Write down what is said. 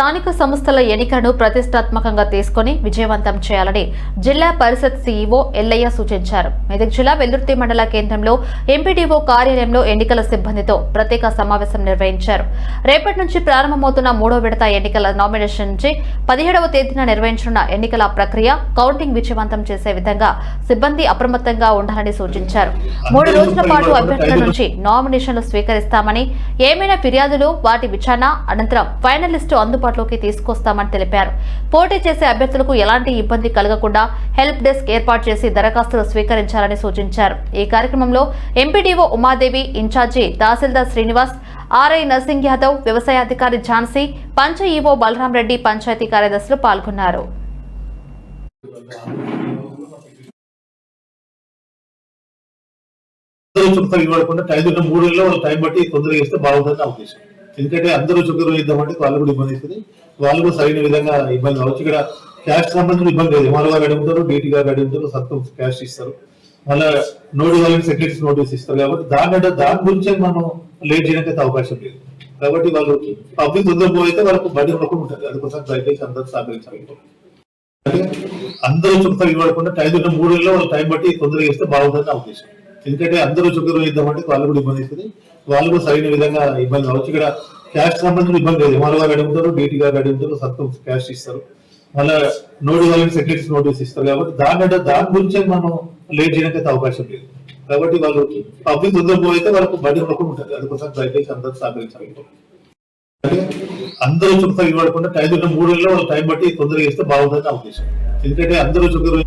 స్థానిక సంస్థల ఎన్నికలను ప్రతిష్టాత్మకంగా తీసుకుని విజయవంతం చేయాలని జిల్లా పరిషత్ సీఈఓ ఎల్లయ్య సూచించారు. మెదక్ జిల్లా వెల్లుర్తి మండల కేంద్రంలో ఎంపీడీఓ కార్యాలయంలో ఎన్నికల సిబ్బందితో ప్రత్యేక సమావేశం నిర్వహించారు. రేపటి నుంచి ప్రారంభమవుతున్న మూడో విడత ఎన్నికల నామినేషన్ నుంచి పదిహేడవ తేదీన నిర్వహించనున్న ఎన్నికల ప్రక్రియ కౌంటింగ్ విజయవంతం చేసే విధంగా సిబ్బంది అప్రమత్తంగా ఉండాలని సూచించారు. మూడు రోజుల పాటు అభ్యర్థుల నుంచి నామినేషన్లు స్వీకరిస్తామని ఏమైనా ఫిర్యాదులు వాటి విచారణ అనంతరం ఫైనల్ లిస్టు అందుబాటులోకి తీసుకొస్తామని తెలిపారు. పోటీ చేసే అభ్యర్థులకు ఎలాంటి ఇబ్బంది కలగకుండా హెల్ప్ డెస్క్ ఏర్పాటు చేసి దరఖాస్తులు స్వీకరించాలని సూచించారు. ఈ కార్యక్రమంలో MPDO Umadevi incharge tahsildar Srinivas RI Narsing Yadav వ్యవసాయాధికారి Jhansi పంచ ఈవో బలరాం రెడ్డి పంచాయతీ కార్యదర్శులు పాల్గొన్నారు. చుక్కలు ఇవ్వకుండా మూడు నెలలు వాళ్ళు టైం బట్టి తొందరగా ఇస్తే బాగుంటుంది నా ఉద్దేశం. ఎందుకంటే అందరూ చుక్కలు ఇద్దామంటే వాళ్ళు కూడా ఇబ్బంది అవుతుంది వాళ్ళు కూడా సరైన విధంగా ఇబ్బంది కావచ్చు ఇక్కడ క్యాష్ సంబంధించిన ఇబ్బంది లేదు. ఎంఆర్ఓ గారు అడుగుతారు డీటీ గారు అడుగుతారు సత్వం క్యాష్ ఇస్తారు. మళ్ళా నోటి వాళ్ళకి సెక్రటరీస్ నోటీస్ ఇస్తారు కాబట్టి దాని అంటే దాని గురించే మనం లేట్ చేయడానికి అవకాశం లేదు. కాబట్టి వాళ్ళు పబ్లిక్ తొందర పోయితే వాళ్ళకు బయట ఉండకుండా ఉంటుంది. అందుకోసం దయచేసి అందరూ సహకరించాలి. అందరూ చుక్కలు ఇవ్వకుండా టైం మూడు నెలలో వాళ్ళు టైం బట్టి తొందరగా ఇస్తే బాగుంటుంది నా ఉద్దేశం. ఎందుకంటే అందరూ చుక్కలు ఇద్దామంటే వాళ్ళు కూడా ఇబ్బంది అవుతుంది. వాళ్ళు కూడా సరైన విధంగా ఇబ్బంది కావచ్చు ఇక్కడ క్యాష్ సంబంధించిన ఇబ్బంది లేదు. ఎంఆర్ఓ గారు అడుగుతారు డీటీ గారు అడుగుతారు సత్తం క్యాష్ ఇస్తారు. మళ్ళా నోటి వాళ్ళకి సెక్రటరీస్ నోటీస్ ఇస్తారు. కాబట్టి దాని అంటే దాని గురించే మనం లేట్ చేయడానికి అవకాశం లేదు. కాబట్టి వాళ్ళు పబ్లిక్ తొందర పోయితే వాళ్ళకు బయట ఉండకుండా ఉంటుంది. అందుకోసం దయచేసి అందరూ సహకరించాలి అందరూ చుక్కలు ఇవ్వకుండా టైం మూడు నెలలు వాళ్ళు టైం బట్టి తొందరగా ఇస్తే బాగుంటుంది నా ఉద్దేశం. ఎందుకంటే అందరూ చుక్కలు